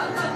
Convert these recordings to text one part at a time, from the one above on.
아, 아, 아.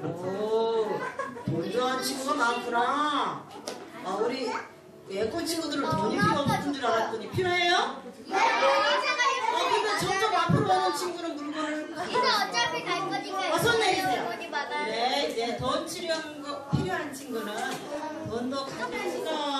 오돈 좋아하는 친구가 많구나. 아 우리 예고 친구들은 돈이 필요 없는 줄 알았더니 필요해요? 네, 어 근데 점점 앞으로 오는 친구는 물건을 이제 어차피 갈 거니까. 어서 내리세요. 네, 이제 돈 필요한 거 필요한 친구는 돈도 가져가시고.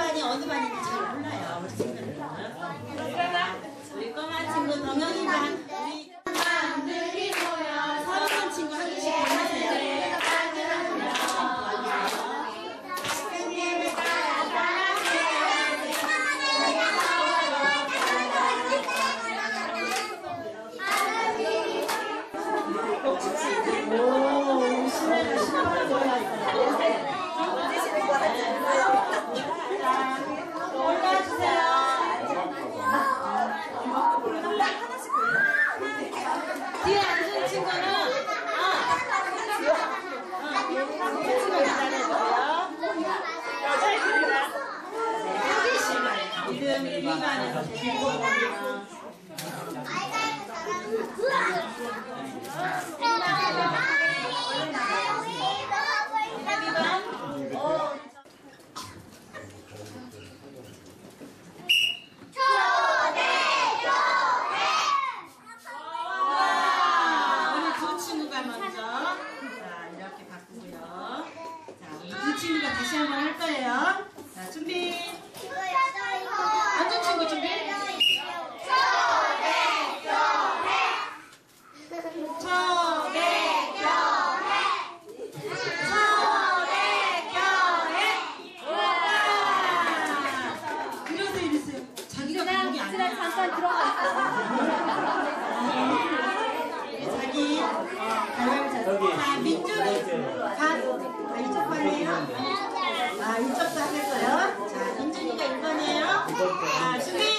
반이 어느 반인지 잘 몰라요. 우리 친구들은. 우리 꼬마 친구 동혁이 반. 우리 반들이 모여 서운한 친구 한 개씩 보내세요. 오, 신혜가 신나게 올라주세요. 뒤에 앉은 친구는 아, 아, 친구 기다려주세요. 이름 일반에서 제일 우리 다시 한 번 할 거예요. 자, 준비. 앉은 친구 준비. 잠깐 들어가 있어. 자기, 어, 민준, 갓, 아, 이쪽 방이에요? 자, 이쪽도 할 거예요. 자, 민준이가 1번이에요. 자, 준비!